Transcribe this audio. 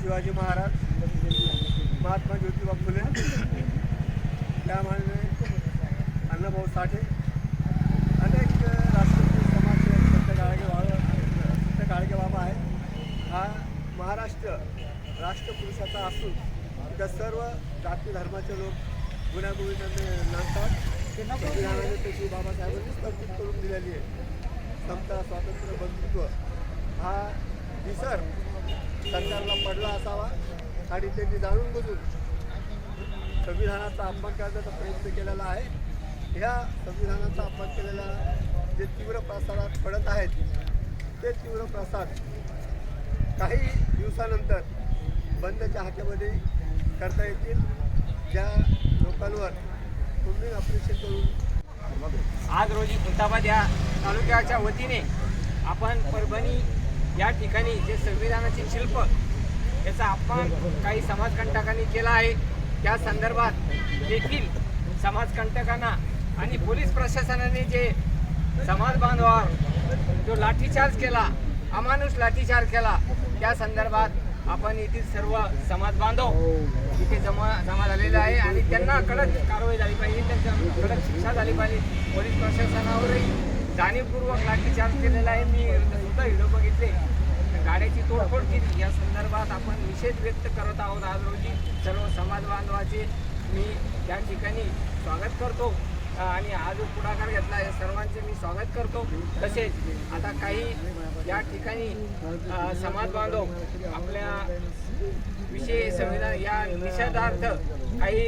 शिवाजी महाराज महात्मा ज्योतिबा फुले त्यामाने अण्णाभाऊ साठे अनेक राष्ट्रपती समाजसेवक संत गाडगे बाबा संत गाडगे बाबा आहे हा महाराष्ट्र राष्ट्रपुरुषाचा असून त्या सर्व जाती धर्माचे लोक गुण्यागोविंदाने नांदतात संविधानाने त्याची बाबासाहेबांनीच स्थापित करून दिलेली आहे. समता स्वातंत्र्य बंधुत्व हा विसर सरकारला पडला असावा आणि त्यांनी जाणून बुजून संविधानाचा अपमान करण्याचा प्रयत्न केलेला आहे. ह्या संविधानाचा अपमान केलेला जे तीव्र प्रसारात पडत आहेत ते तीव्र प्रसार काही दिवसानंतर बंदच्या हाकेमध्ये करता येतील. ज्या लोकांवर तुम्ही अप्रिशिएट करून आज रोजी खुलताबाद या तालुक्याच्या वतीने आपण परभणी या ठिकाणी जे संविधानाचे शिल्प याचा अपमान काही समाजकंटकांनी केला आहे. त्या संदर्भात देखील समाजकंटकांना आणि पोलीस प्रशासनाने जे समाज बांधवावर जो लाठीचार्ज केला अमानुष लाठीचार्ज केला त्या संदर्भात आपण येथील सर्व समाज बांधव इथे जमा जमा झालेला आहे आणि त्यांना कडक कारवाई झाली पाहिजे त्यांच्या कडक शिक्षा झाली पाहिजे. पोलीस प्रशासनावरही जाणीवपूर्वक लाठीचार्ज केलेला आहे. मी सुद्धा व्हिडिओ बघितले. गाड्याची तोडफोड केली. या संदर्भात आपण निषेध व्यक्त करत आहोत आज रोजी. सर्व समाज बांधवाचे मी त्या ठिकाणी स्वागत करतो. आणि हा जो पुढाकार घेतला या सर्वांचे मी स्वागत करतो. तसेच आता काही या ठिकाणी समाज बांधव आपल्या विषय संविधान या निषेधार्थ काही